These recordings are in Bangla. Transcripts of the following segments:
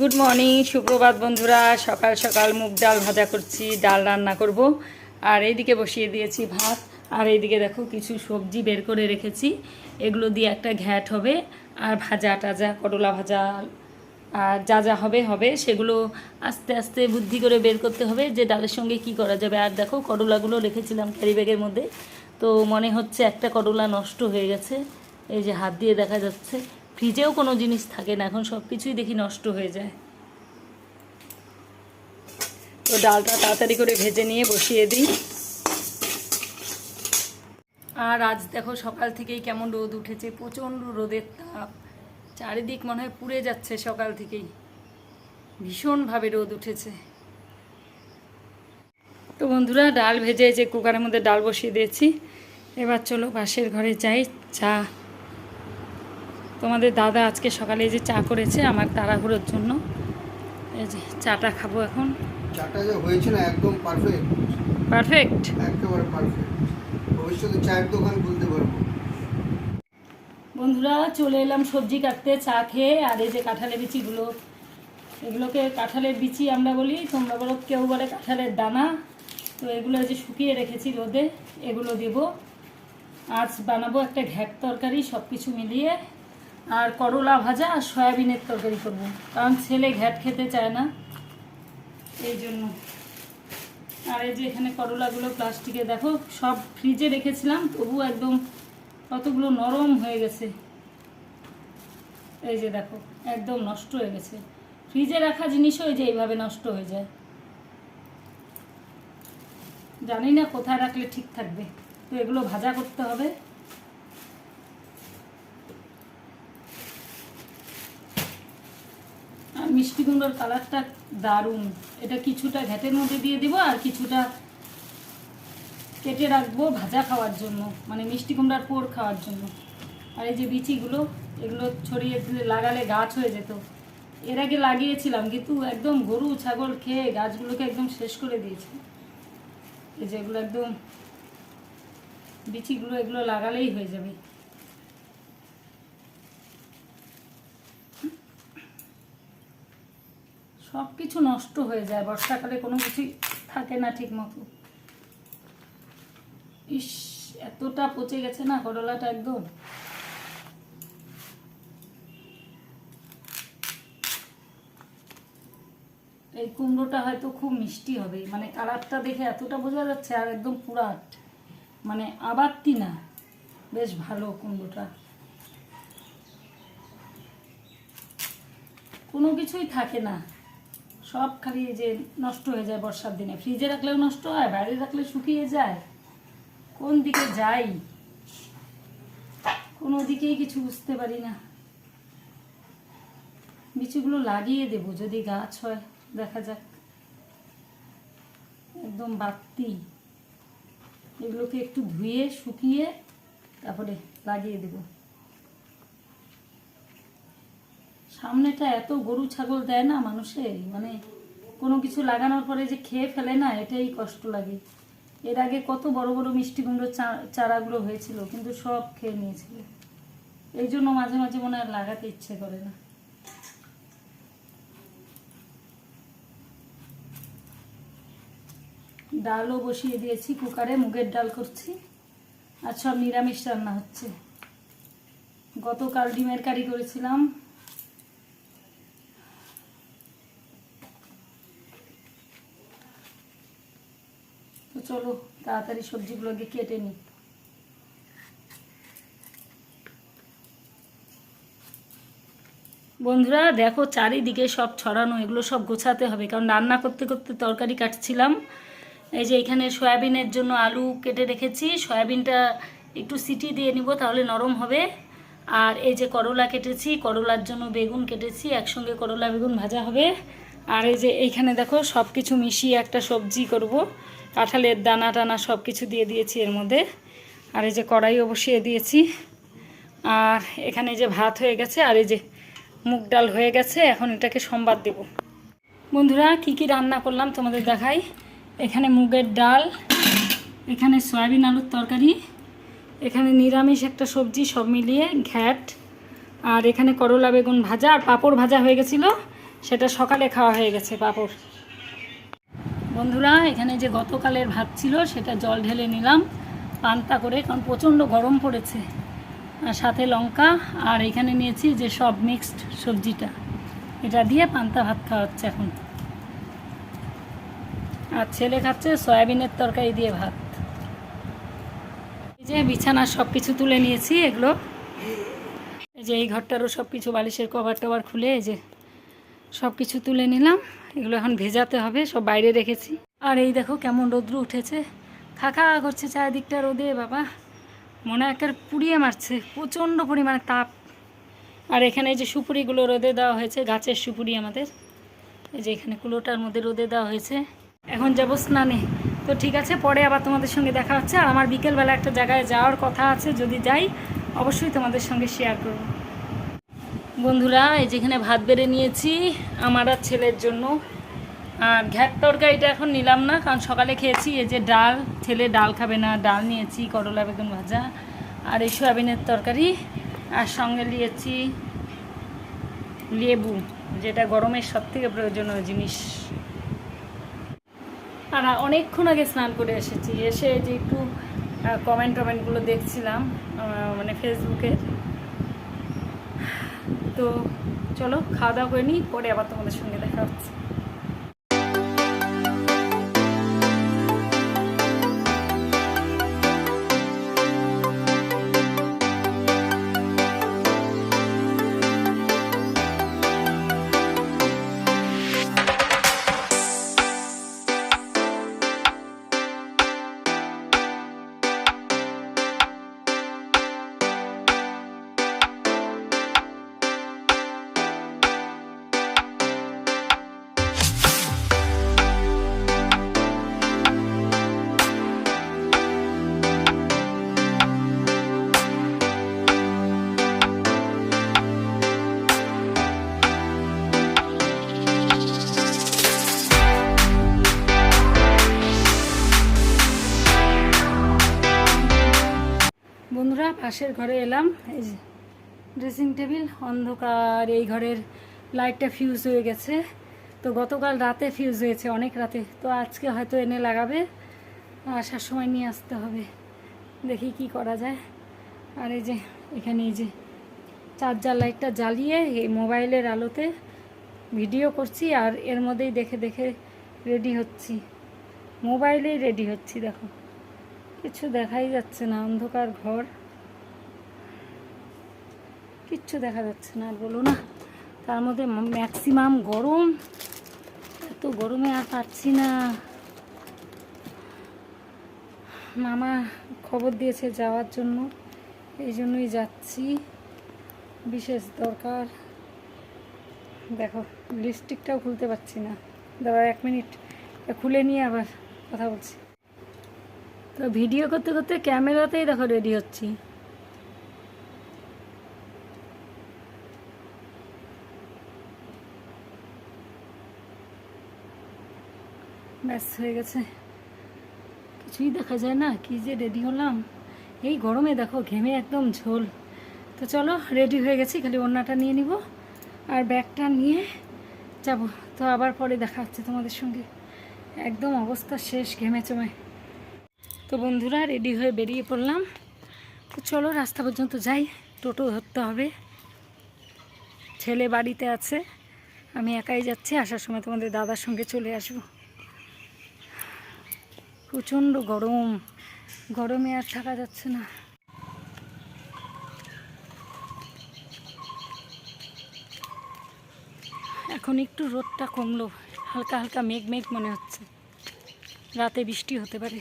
গুড মর্নিং সুপ্রভাত বন্ধুরা। সকাল সকাল মুগ ডাল ভাজা করছি, ডাল রান্না করব। আর এইদিকে বসিয়ে দিয়েছি ভাত। আর এইদিকে দেখো কিছু সবজি বের করে রেখেছি। এগুলো দিয়ে একটা ঘ্যাট হবে। আর ভাজা টাজা, করলা ভাজা, আর যা যা হবে হবে। সেগুলো আস্তে আস্তে বুদ্ধি করে বের করতে হবে যে ডালের সঙ্গে কি করা যাবে। আর দেখো করলাগুলো রেখেছিলাম ক্যারি ব্যাগের মধ্যে। তো মনে হচ্ছে একটা করলা নষ্ট হয়ে গেছে। এই যে হাত দিয়ে দেখা যাচ্ছে। ফ্রিজেও কোনো জিনিস থাকে না, এখন সব কিছুই দেখি নষ্ট হয়ে যায়। তো ডালটা তাড়াতাড়ি করে ভেজে নিয়ে বসিয়ে দিই। আর আজ দেখো সকাল থেকেই কেমন রোদ উঠেছে, প্রচণ্ড রোদের তাপ। চারিদিক মনে হয় পুড়ে যাচ্ছে সকাল থেকেই। ভীষণভাবে রোদ উঠেছে। তো বন্ধুরা, ডাল ভেজে যে কুকারের মধ্যে ডাল বসিয়ে দিয়েছি। এবার চলো পাশের ঘরে যাই, চা তোমাদের দাদা আজকে সকালে এই যে চা করেছে আমার তাড়াহুড়োর জন্য। এই যে চাটা খাব এখন। চাটা যে হয়েছে না একদম পারফেক্ট পারফেক্ট একেবারে পারফেক্ট ভবিষ্যতে চায়ের দোকান খুলতে পারব। বন্ধুরা চলে এলাম সবজি কাটতে চা খেয়ে আর এই যে কাঁঠালের বিচিগুলো। এগুলোকে কাঁঠালের বিচি আমরা বলি তোমরা বলো কেউ বলে কাঁঠালের দানা। তো এগুলো যে শুকিয়ে রেখেছি রোদে এগুলো দেব। আজ বানাবো একটা ঘ্যাট তরকারি সব কিছু মিলিয়ে। আর করলা ভাজা আর সয়াবিনের তরকারি করব। কারণ ছেলে ঘ্যাট খেতে চায় না। এই জন্য। আর এই যে এখানে করলাগুলো প্লাস্টিকে, দেখো, সব ফ্রিজে রেখেছিলাম, তবু একদম কতগুলো নরম হয়ে গেছে। এই যে দেখো, একদম নষ্ট হয়ে গেছে। ফ্রিজে রাখা জিনিসও এই যে এইভাবে নষ্ট হয়ে যায়। জানি না কোথায় রাখলে ঠিক থাকবে। তো এগুলো ভাজা করতে হবে। আর মিষ্টি কুমড়োর কালারটা দারুণ। এটা কিছুটা ঘ্যাটের মধ্যে দিয়ে দিব আর কিছুটা কেটে রাখব ভাজা খাওয়ার জন্য মানে মিষ্টি কুমড়ার পোর খাওয়ার জন্য। আর এই যে বিচিগুলো, এগুলো ছড়িয়ে দিলে লাগালে গাছ হয়ে যেত। এর আগে লাগিয়েছিলাম, কিন্তু একদম গরু, ছাগল খেয়ে গাছগুলোকে একদম শেষ করে দিয়েছে। এই যে এগুলো একদম, বিচিগুলো এগুলো লাগালেই হয়ে যাবে। সব কিছু নষ্ট হয়ে যায়, বর্ষাকালে কোনো কিছুই থাকে না ঠিক মতো ইস, এতটা পচে গেছে না করলাটা একদম। এই কুমড়োটা হয়তো খুব মিষ্টি হবে মানে কালারটা দেখে এতটা বোঝা যাচ্ছে আর একদম পুরাট মানে আবারটি না। বেশ ভালো কুমড়োটা। কোনো কিছুই থাকে না। সব খালি যে নষ্ট হয়ে যায় বর্ষার দিনে। ফ্রিজে রাখলেও নষ্ট হয়, বাইরে রাখলে শুকিয়ে যায়। কোন দিকে যাই? কোনো দিকেই কিছু বুঝতে পারি না। বিচিগুলো লাগিয়ে দেব যদি গাছ হয়, দেখা যাক। একদম বাড়তি এগুলোকে একটু ধুয়ে, শুকিয়ে তারপরে লাগিয়ে দেব। সামনেটা এত গরু ছাগল দেয় না মানুষের মানে কোনো কিছু লাগানোর পরে যে খেয়ে ফেলে না, এটাই কষ্ট লাগে। এর আগে কত বড় বড় মিষ্টি কুমড়োর চা- চারাগুলো হয়েছিল, কিন্তু সব খেয়ে নিয়েছিল। এই জন্য মাঝে মাঝে মনে হয় লাগাতে ইচ্ছে করে না। ডালও বসিয়ে দিয়েছি কুকারে, মুগের ডাল করছি, আর সব নিরামিষ রান্না হচ্ছে। গতকাল ডিমের কারি করেছিলাম চলো, তাড়াতাড়ি সবজিগুলোকে কেটে নিই বন্ধুরা, দেখো চারিদিকে সব ছড়ানো, এগুলো সব গোছাতে হবে, কারণ রান্না করতে করতে তরকারি কাটছিলাম। এই যে এখানে সয়াবিনের জন্য আলু কেটে রেখেছি, সয়াবিনটা একটু সিটি দিয়ে নিব, তাহলে নরম হবে। আর এই যে করলা কেটেছি, করলার জন্য বেগুন কেটেছি, একসঙ্গে করলা বেগুন ভাজা হবে। আর এই যে এইখানে দেখো সব কিছু মিশিয়ে একটা সবজি করব। কাঁঠালের দানা টানা সব কিছু দিয়ে দিয়েছি এর মধ্যে। আর এই যে কড়াইও বসিয়ে দিয়েছি। আর এখানে যে ভাত হয়ে গেছে আর এই যে মুগ ডাল হয়ে গেছে, এখন এটাকে সম্বাদ দেব। বন্ধুরা, কি কি রান্না করলাম তোমাদের দেখাই। এখানে মুগের ডাল, এখানে সয়াবিন আলুর তরকারি, এখানে নিরামিষ একটা সবজি সব মিলিয়ে ঘ্যাট, আর এখানে করলা বেগুন ভাজা, আর পাঁপড় ভাজা হয়ে গেছিল, সেটা সকালে খাওয়া হয়ে গেছে পাঁপড়। বন্ধুরা, এখানে যে গতকালের ভাত ছিল, সেটা জল ঢেলে নিলাম, পান্তা করে, কারণ প্রচণ্ড গরম পড়েছে। আর সাথে লঙ্কা, আর এখানে নিয়েছি যে সব মিক্সড সবজিটা। এটা দিয়ে পান্তা ভাত খাওয়া হচ্ছে এখন। আর ছেলে খাচ্ছে সয়াবিনের তরকারি দিয়ে ভাত। এই যে বিছানার সব কিছু তুলে নিয়েছি, এগুলো। এই যে এই ঘরটারও সব কিছু বালিশের কভার টভার খুলে এই যে সব কিছু তুলে নিলাম। এগুলো এখন ভেজাতে হবে, সব বাইরে রেখেছি। আর এই দেখো কেমন রৌদ্র উঠেছে। খাখা করছে চারিদিকটা রোদে, বাবা। মনে একের পুড়িয়ে মারছে, প্রচণ্ড পরিমাণে তাপ। আর এখানে এই যে সুপুরিগুলো রোদে দেওয়া হয়েছে, গাছের সুপুরি আমাদের। এই যে এখানে কুলোটার মধ্যে রোদে দেওয়া হয়েছে। এখন যাব স্নানে। তো ঠিক আছে, পরে আবার তোমাদের সঙ্গে দেখা হচ্ছে। আর আমার বিকেলবেলা একটা জায়গায় যাওয়ার কথা আছে, যদি যাই, অবশ্যই তোমাদের সঙ্গে শেয়ার করব। বন্ধুরা, এই যেখানে ভাত বেড়ে নিয়েছি, আমার আর ছেলের জন্য। আর ঘ্যাট তরকারিটা এখন নিলাম না, কারণ সকালে খেয়েছি। এই যে ডাল, ছেলে ডাল খাবে না, ডাল নিয়েছি, করলা বেগুন ভাজা আর এই সয়াবিনের তরকারি। আর সঙ্গে নিয়েছি লেবু, যেটা গরমের সব থেকে প্রয়োজনীয় জিনিস। আর অনেকক্ষণ আগে স্নান করে এসেছি, এসে যে একটু কমেন্ট টমেন্টগুলো দেখছিলাম মানে ফেসবুকে তো চলো খাওয়া দাওয়া করে নিই পরে আবার তোমাদের সঙ্গে দেখা হচ্ছে। পাশের ঘরে এলাম। এই যে ড্রেসিং টেবিল অন্ধকার, এই ঘরের লাইটটা ফিউজ হয়ে গেছে। তো গতকাল রাতে ফিউজ হয়েছে, অনেক রাতে। তো আজকে হয়তো এনে লাগাবে। আসার সময় নিয়ে আসতে হবে। দেখি কি করা যায়। আর এই যে, এখানে এই যে চার্জার লাইটটা জ্বালিয়ে এই মোবাইলের আলোতে ভিডিও করছি আর এর মধ্যেই দেখে দেখে রেডি হচ্ছি। মোবাইলেই রেডি হচ্ছি, দেখো। কিছু দেখাই যাচ্ছে না, অন্ধকার ঘর। কিচ্ছু দেখা যাচ্ছে না, আর বলো না, তার মধ্যে ম্যাক্সিমাম গরম। এত গরমে আর পাচ্ছি না। মামা খবর দিয়েছে যাওয়ার জন্য, এই জন্যই যাচ্ছি। বিশেষ দরকার। দেখো লিপস্টিকটাও খুলতে পারছি না। দাঁড়া এক মিনিট খুলে নিয়ে আবার কথা বলছি। তো ভিডিও করতে করতে ক্যামেরাতেই দেখো রেডি হচ্ছি। ব্যাস হয়ে গেছে। কিছুই দেখা যায় না, কি যে রেডি হলাম। এই গরমে দেখো, ঘেমে একদম ঝোল। তো চলো রেডি হয়ে গেছি, খালি ওড়নাটা নিয়ে নিব আর ব্যাগটা নিয়ে যাব। তো আবার পরে দেখা হচ্ছে তোমাদের সঙ্গে। একদম অবস্থা শেষ, ঘেমে চমে। তো বন্ধুরা রেডি হয়ে বেরিয়ে পড়লাম। তো চলো, রাস্তা পর্যন্ত যাই। টোটো ধরতে হবে। ছেলে বাড়িতে আছে। আমি একাই যাচ্ছি, আসার সময় তোমাদের দাদার সঙ্গে চলে আসব। প্রচণ্ড গরম। গরমে আর থাকা যাচ্ছে না। এখন একটু রোদটা কমলো। হালকা হালকা মেঘ মেঘ মনে হচ্ছে। রাতে বৃষ্টি হতে পারে।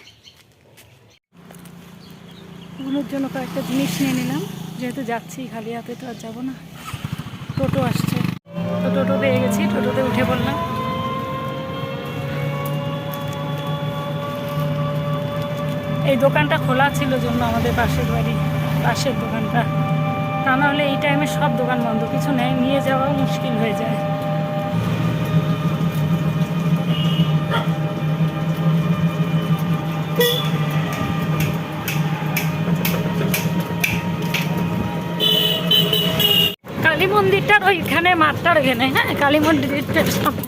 ওগুলোর জন্য কয়েকটা জিনিস নিয়ে নিলাম। যেহেতু যাচ্ছি খালি হাতে তো আর যাব না। টোটো আসছে। তো টোটো পেয়ে গেছি। টোটোতে উঠে পড়লাম। এই দোকানটা খোলা ছিল জন্য আমাদের পাশের বাড়ি, পাশের দোকানটা। তা নাহলে এই টাইমে সব দোকান বন্ধ, কিছু নেই, নিয়ে যাওয়াও মুশকিল হয়ে যায়। কালী মন্দিরটার ওইখানে মাঠটার এখানে হ্যাঁ কালী মন্দিরটার সামনে।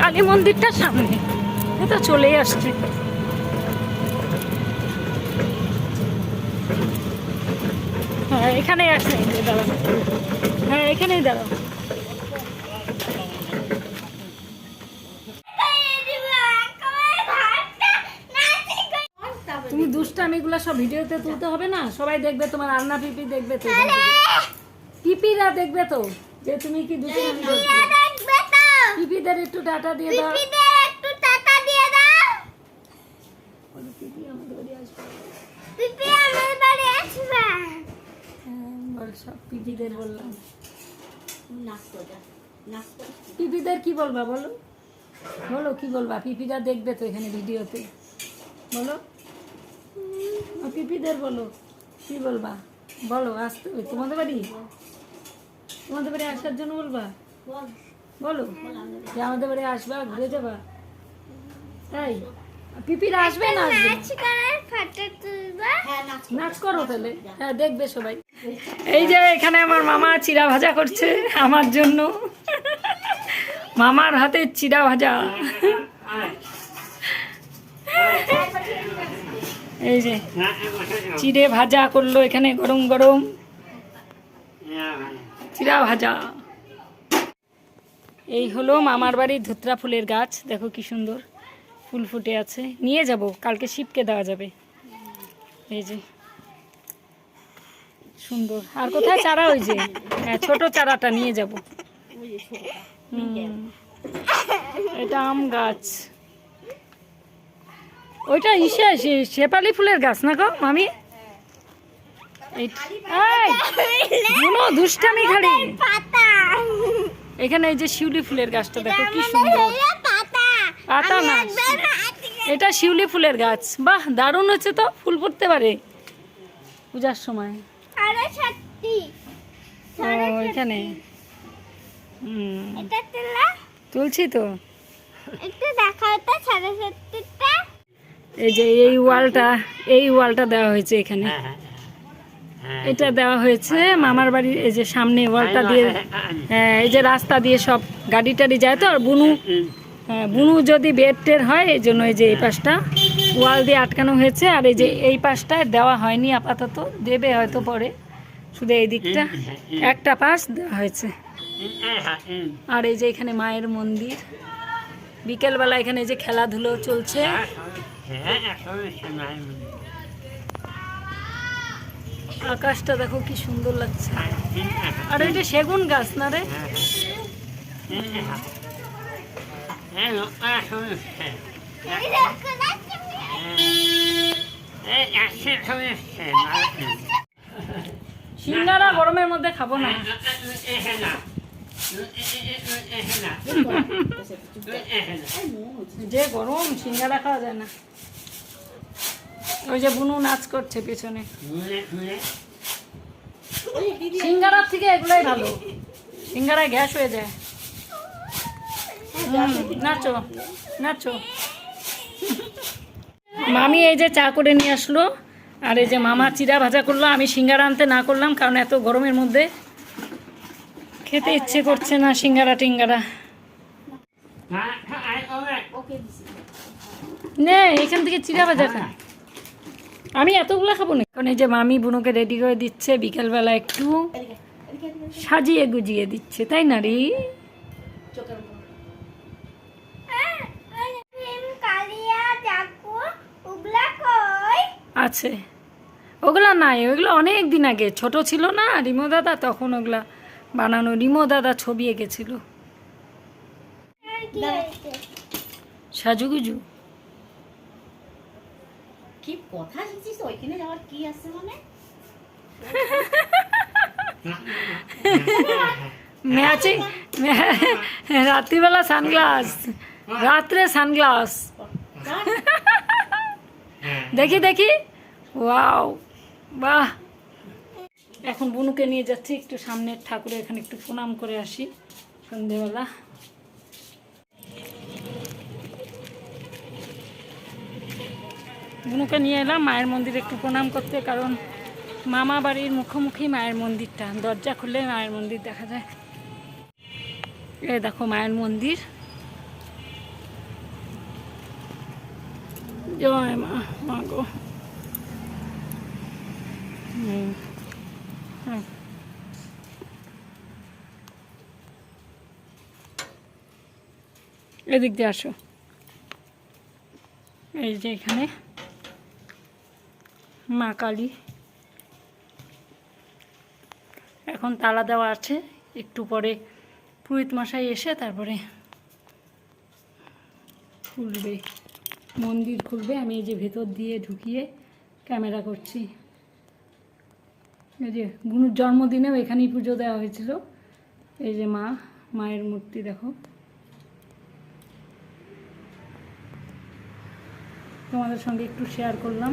কালী মন্দিরটার সামনে। এ তো চলেই আসছে। এখানেই আসছে এই দাঁড়াও। হ্যাঁ এখানেই দাঁড়াও। তুমি সব ভিডিওতে তুলতে হবে না? সবাই দেখবে তোমার পিপি দেখবে তো পিপিরা দেখবে তো যে তুমি কি দুষ্টামি করছ? পিপিদের একটু ডাটা দিয়ে দাও বলো, পিপি আমাদের বাড়ি আসবে হ্যাঁ বল সব পিপিদের বললাম। পিপিদের কি বলবা বলো? বলো কি বলবা? পিপিরা দেখবে তো এখানে ভিডিওতে। বলো। পিপিদের বলো কি বলবা? বলো আসতে হবে। তোমাদের বাড়ি? তোমাদের বাড়ি আসার জন্য বলবা? বলো যে আমাদের বাড়ি আসবা ঘুরে যাবা। তাই? পিপিরা আসবে না নাচ করো তাহলে। হ্যাঁ দেখবে সবাই। এই যে এখানে আমার মামা চিড়া ভাজা করছে আমার জন্য। মামার হাতে চিড়া ভাজা। এই যে চিড়ে ভাজা করল এখানে গরম গরম। চিড়া ভাজা। এই হলো মামার বাড়ির ধুত্রা ফুলের গাছ। দেখো কি সুন্দর। ফুল ফুটে আছে। নিয়ে যাব, কালকে শিবকে দেওয়া যাবে। এই যে। সুন্দর। আর কোথায় চারা ওই যে? হ্যাঁ ছোট চারাটা নিয়ে যাব। এটা আম গাছ। ওইটা ইসে শেপালি ফুলের গাছ না গো, মামি? দুষ্টামি এখানে এই যে শিউলি ফুলের গাছটা দেখো, কি সুন্দর। পাতা না। এটা শিউলি ফুলের গাছ। বাহ দারুণ হচ্ছে তো ফুল ফুটতে পারে। পূজার সময়। ও এখানে। তুলছি তো। এই যে এই ওয়ালটা এই ওয়ালটা দেওয়া হয়েছে এখানে। এটা দেওয়া হয়েছে মামার বাড়ির এই যে সামনে ওয়ালটা দিয়ে হ্যাঁ এই যে রাস্তা দিয়ে সব গাড়ি টাড়ি যায় তো আর বুনু হ্যাঁ বুনু যদি বেড টের হয়, এই জন্য এই যে এই পাশটা ওয়াল দিয়ে আটকানো হয়েছে, আর এই যে এই পাশটায় দেওয়া হয়নি, আপাতত দেবে হয়তো পরে। শুধু এই দিকটা, একটা পাশ দেওয়া হয়েছে। আর এই যে এখানে মায়ের মন্দির। বিকেলবেলা এখানে যে খেলাধুলো চলছে। আকাশটা দেখো কি সুন্দর লাগছে। আর এটা সেগুন গাছ না রে? সিঙ্গারা গরমের মধ্যে খাব না। যে গরম সিঙ্গারা খাওয়া যায় না। ওই যে বুনু নাচ করছে পেছনে। সিঙ্গারার থেকে এগুলাই ভালো। সিঙ্গারায় গ্যাস হয়ে যায়। মামি এই যে চা করে নিয়ে আসলো, আর এই যে মামা চিরা ভাজা করল, আমি সিঙ্গারা আনতে না করলাম, কারণ এত গরমের মধ্যে খেতে ইচ্ছে করছে না সিঙ্গারা টিঙ্গারা। নে, এখান থেকে চিরা ভাজা খা। আমি এতগুলো খাব না। কারণ এই যে মামি বুনোকে রেডি করে দিচ্ছে, বিকেলবেলা একটু সাজিয়ে গুজিয়ে দিচ্ছে, তাই না রে? আছে। ওগুলা নাই ওগুলো অনেক দিন আগে। ছোট ছিল না রিমো দাদা তখন ওগুলা বানানো রিমো দাদা ছবি এঁকেছিল। সাজুগুজু কি কথা শিখছিস ওইখানে যাওয়ার কি আছে মানে? ম্যাচিং রাত্রিবেলা সানগ্লাস। রাত্রে সানগ্লাস। দেখি দেখি। ওয়াও এখন বুনুকে নিয়ে যাচ্ছি, একটু সামনের ঠাকুরের এখানে একটু প্রণাম করে আসি, সন্ধেবেলা। বুনুকে নিয়ে এলাম, মায়ের মন্দিরে একটু প্রণাম করতে, কারণ মামা বাড়ির মুখোমুখি মায়ের মন্দিরটা। দরজা খুললে মায়ের মন্দির দেখা যায়। এ দেখো মায়ের মন্দির। জয় মা মা গো। এদিক দিয়ে আসো। এই যে এখানে মা কালী। এখন তালা দেওয়া আছে। একটু পরে পুরোহিত মশাই এসে তারপরে খুলবে, মন্দির খুলবে। আমি এই যে ভেতর দিয়ে ঢুকিয়ে ক্যামেরা করছি। এই যে বুনুর জন্মদিনেও এখানেই পুজো দেওয়া হয়েছিল। এই যে মা, মায়ের মূর্তি দেখো। তোমাদের সঙ্গে একটু শেয়ার করলাম।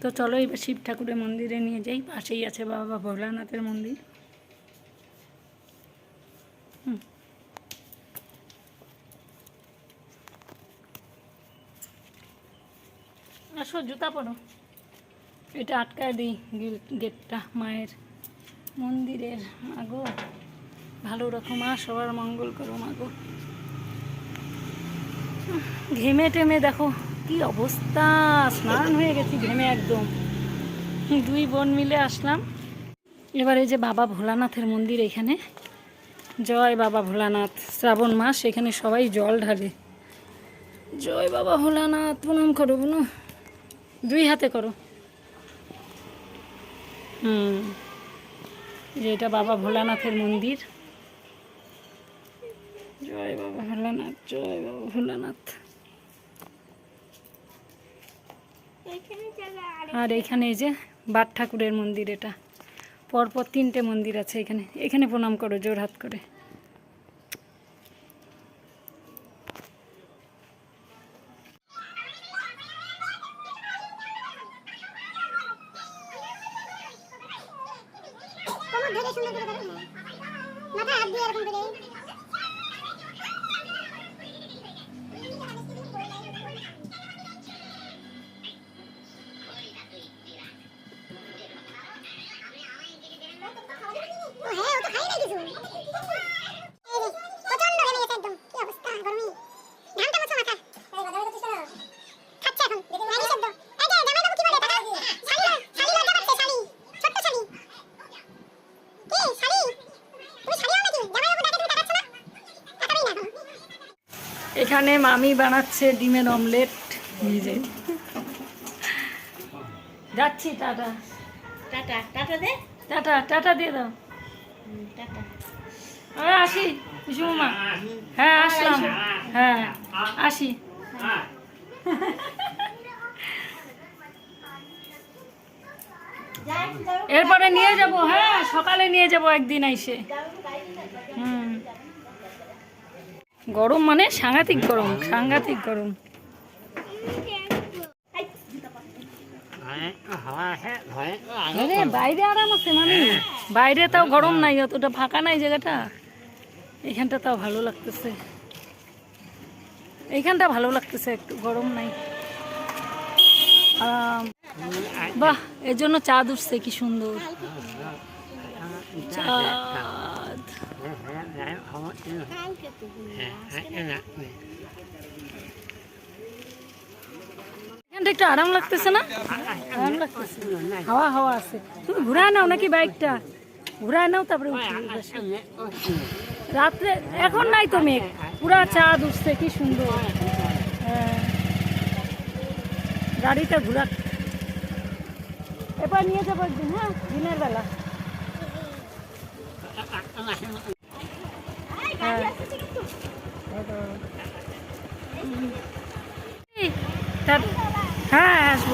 তো চলো এবার শিব ঠাকুরের মন্দিরে নিয়ে যাই। পাশেই আছে বাবা ভোলানাথের মন্দির। আসো জুতা পরো। এটা আটকায় দিই গেটটা, মায়ের মন্দিরের। মাগো, ভালো রকম, মা সবার মঙ্গল করো, মাগো। ঘেমে টেমে দেখো কি অবস্থা, স্নান হয়ে গেছি ঘেমে একদম। দুই বোন মিলে আসলাম। এবার এই যে বাবা ভোলানাথের মন্দির এখানে। জয় বাবা ভোলানাথ, শ্রাবণ মাস, এখানে সবাই জল ঢালে। জয় বাবা ভোলানাথ, প্রণাম করো বুনু দুই হাতে করো। হুম। যে এটা বাবা ভোলানাথের মন্দির। জয় বাবা ভোলানাথ জয় বাবা ভোলানাথ। আর এখানে এই যে বাট ঠাকুরের মন্দির এটা। পরপর তিনটে মন্দির আছে এখানে। এখানে প্রণাম করো জোর হাত করে। এখানে মামি বানাচ্ছে ডিমের অমলেট। নিজে যাচ্ছি টাটা। টাটা টাটা দে। টাটা টাটা দিয়ে দাও। টাটা। আসি কুসুমা। হ্যাঁ আসলাম। হ্যাঁ আসি। এরপরে নিয়ে যাব হ্যাঁ সকালে নিয়ে যাব একদিন আইসে হুম। গরম মানে সাংঘাতিক গরম সাংঘাতিক গরম। বাইরে আরাম আছে মানে। বাইরে তাও গরম নাই অতটা ফাঁকা নাই জায়গাটা। এখানটা তাও ভালো লাগতেছে। এইখানটা ভালো লাগতেছে, একটু গরম নাই। বাহ, এর জন্য চাঁদ উঠছে, কি সুন্দর। চাঁদ। এখানটা একটু আরাম লাগতেছে না আরাম লাগতেছে হাওয়া হাওয়া আছে তুমি ঘুরায় নাও নাকি বাইকটা ঘুরায় নাও তারপরে রাত্রে এখন নাই তো মেঘ পুরা চাঁদ উঠছে কি সুন্দর হ্যাঁ। গাড়িটা ঘুরা এবার নিয়ে যাব একদিন হ্যাঁ দিনের বেলা হ্যাঁ। হ্যাঁ আসব।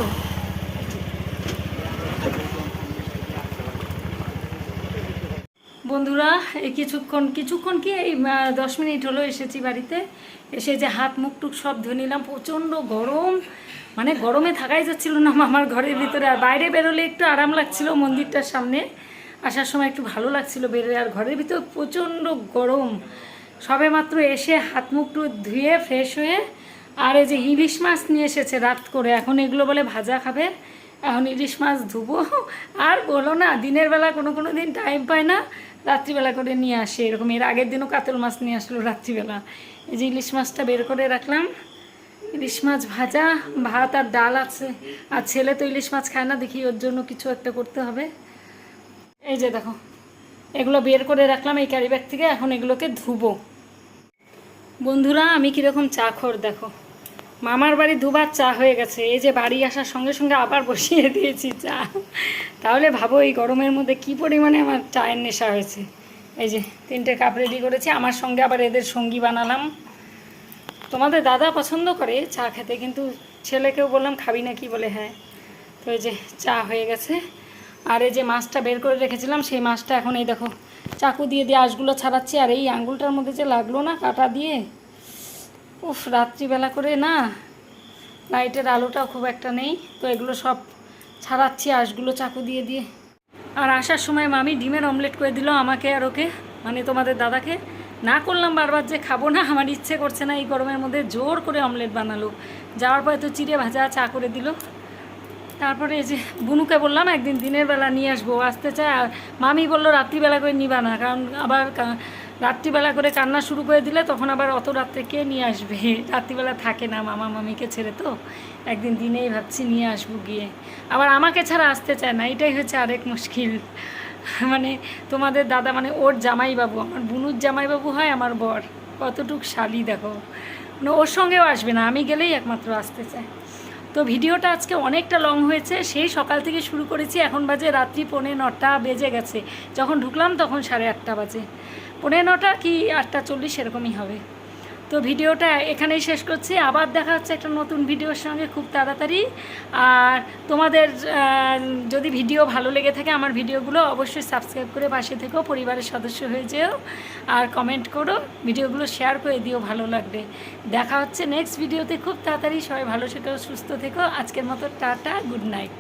বন্ধুরা কিছুক্ষণ কিছুক্ষণ কি এই দশ মিনিট হলো এসেছি বাড়িতে। এসে যে হাত মুখ টুক সব ধুয়ে নিলাম। প্রচণ্ড গরম। মানে গরমে থাকাই যাচ্ছিল না আমার ঘরের ভিতরে। আর বাইরে বেরোলে একটু আরাম লাগছিল মন্দিরটার সামনে। আসার সময় একটু ভালো লাগছিল বেরোয় আর ঘরের ভিতর প্রচণ্ড গরম। সবে মাত্র এসে হাত মুখ টুক ধুয়ে ফ্রেশ হয়ে আর এই যে ইলিশ মাছ নিয়ে এসেছে রাত করে, এখন এগুলো বলে ভাজা খাবে। এখন ইলিশ মাছ ধুবো। আর বলো না, দিনের বেলা কোনো কোনো দিন টাইম পায় না, রাত্রিবেলা করে নিয়ে আসে। এরকম এর আগের দিনও কাতল মাছ নিয়ে আসলো রাত্রিবেলা। এই যে ইলিশ মাছটা বের করে রাখলাম। ইলিশ মাছ ভাজা, ভাত আর ডাল আছে। আর ছেলে তো ইলিশ মাছ খায় না, দেখি ওর জন্য কিছু একটা করতে হবে। এই যে দেখো, এগুলো বের করে রাখলাম এই ক্যারি ব্যাগ থেকে, এখন এগুলোকে ধুবো। বন্ধুরা, আমি কীরকম চা খোর দেখো। মামার বাড়ি দুবার চা হয়ে গেছে, এই যে বাড়ি আসার সঙ্গে সঙ্গে আবার বসিয়ে দিয়েছি চা। তাহলে ভাবো এই গরমের মধ্যে কি পরিমাণে আমার চায়ের নেশা হয়েছে। এই যে তিনটে কাপ রেডি করেছি, আমার সঙ্গে আবার এদের সঙ্গী বানালাম। তোমাদের দাদা পছন্দ করে চা খেতে, কিন্তু ছেলেকেও বললাম, খাবি না কি বলে হ্যাঁ। তো এই যে চা হয়ে গেছে। আর এই যে মাছটা বের করে রেখেছিলাম, সেই মাছটা এখন এই দেখো, চাকু দিয়ে দিয়ে আঁশগুলো ছাড়াচ্ছি, আর এই আঙ্গুলটার মধ্যে যে লাগল না কাটা দিয়ে, উফ, রাত্রিবেলা করে না, লাইটের আলোটাও খুব একটা নেই, তো এগুলো সব ছাড়াচ্ছি আঁশগুলো চাকু দিয়ে দিয়ে। আর আসার সময় মামি ডিমের অমলেট করে দিল আমাকে আর ওকে মানে তোমাদের দাদাকে। না করলাম বারবার যে খাব না, আমার ইচ্ছে করছে না এই গরমের মধ্যে জোর করে অমলেট বানালো। যাওয়ার পরে তো চিড়ে ভাজা চা করে দিল। তারপরে এই যে বুনুকে বললাম, একদিন দিনের বেলা নিয়ে আসব আসতে চায়। আর মামি বলল, রাত্রিবেলা করে নিবা না, কারণ আবার রাত্রিবেলা করে কান্না শুরু করে দিলে তখন আবার অত রাত্রে কে নিয়ে আসবে? রাত্রিবেলা থাকে না মামা, মামিকে ছেড়ে তো। একদিন দিনেই ভাবছি নিয়ে আসব গিয়ে। আবার আমাকে ছাড়া আসতে চায় না, এটাই হচ্ছে আরেক মুশকিল। মানে তোমাদের দাদা মানে ওর জামাইবাবু, আমার বুনুর জামাইবাবু হয় আমার বর। কতটুক শালি দেখো। মানে ওর সঙ্গেও আসবে না, আমি গেলেই একমাত্র আসতে চায়। তো ভিডিওটা আজকে অনেকটা লং হয়েছে, সেই সকাল থেকে শুরু করেছি, এখন বাজে রাত্রি পৌনে নটা বেজে গেছে। যখন ঢুকলাম তখন সাড়ে আটটা বাজে। পৌনে নটা কি আটটা চল্লিশ এরকমই হবে। তো ভিডিওটা এখানেই শেষ করছি। আবার দেখা হচ্ছে একটা নতুন ভিডিওর সঙ্গে খুব তাড়াতাড়ি। আর তোমাদের যদি ভিডিও ভালো লেগে থাকে, আমার ভিডিওগুলো অবশ্যই সাবস্ক্রাইব করে পাশে থেকেও পরিবারের সদস্য হয়ে যেও। আর কমেন্ট করো, ভিডিওগুলো শেয়ার করে দিও, ভালো লাগবে। দেখা হচ্ছে নেক্সট ভিডিওতে খুব তাড়াতাড়ি সবাই ভালো থেকো, সুস্থ থেকো। আজকের মতো টাটা গুড নাইট